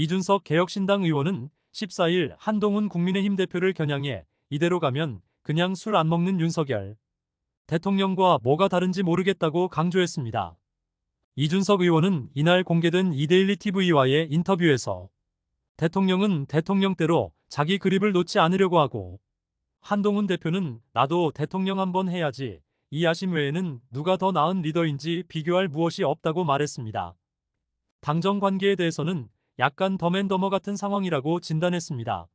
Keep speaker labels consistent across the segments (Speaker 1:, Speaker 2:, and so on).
Speaker 1: 이준석 개혁신당 의원은 14일 한동훈 국민의힘 대표를 겨냥해 이대로 가면 그냥 술 안 먹는 윤석열 대통령과 뭐가 다른지 모르겠다고 강조했습니다. 이준석 의원은 이날 공개된 이데일리 TV와의 인터뷰에서 대통령은 대통령대로 자기 그립을 놓지 않으려고 하고 한동훈 대표는 나도 대통령 한번 해야지 이 야심 외에는 누가 더 나은 리더인지 비교할 무엇이 없다고 말했습니다. 당정 관계에 대해서는 약간 덤앤더머 같은 상황이라고 진단했습니다.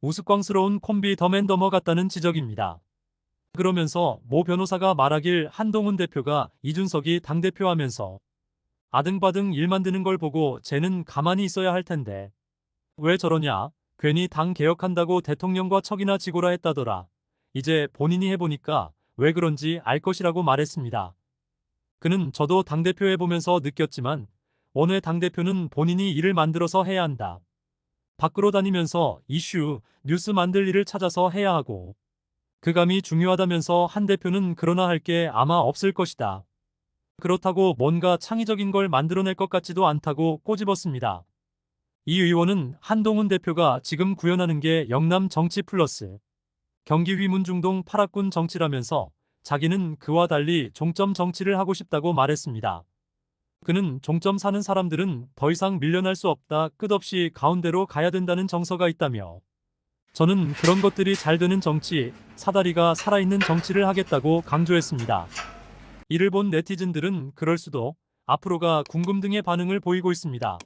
Speaker 1: 우스꽝스러운 콤비 덤앤더머 같다는 지적입니다. 그러면서 모 변호사가 말하길 한동훈 대표가 이준석이 당대표 하면서 아등바등 일 만드는 걸 보고 쟤는 가만히 있어야 할 텐데 왜 저러냐 괜히 당 개혁한다고 대통령과 척이나 지고라 했다더라 이제 본인이 해보니까 왜 그런지 알 것이라고 말했습니다. 그는 저도 당대표 해보면서 느꼈지만 원외 당대표는 본인이 일을 만들어서 해야 한다. 밖으로 다니면서 이슈, 뉴스 만들 일을 찾아서 해야 하고 그 감이 중요하다면서 한 대표는 그러나 할 게 아마 없을 것이다. 그렇다고 뭔가 창의적인 걸 만들어낼 것 같지도 않다고 꼬집었습니다. 이 의원은 한동훈 대표가 지금 구현하는 게 영남 정치 플러스 경기 휘문 중동 파락군 정치라면서 자기는 그와 달리 종점 정치를 하고 싶다고 말했습니다. 그는 종점 사는 사람들은 더 이상 밀려날 수 없다 끝없이 가운데로 가야 된다는 정서가 있다며 저는 그런 것들이 잘 되는 정치, 사다리가 살아있는 정치를 하겠다고 강조했습니다. 이를 본 네티즌들은 그럴 수도 앞으로가 궁금 등의 반응을 보이고 있습니다.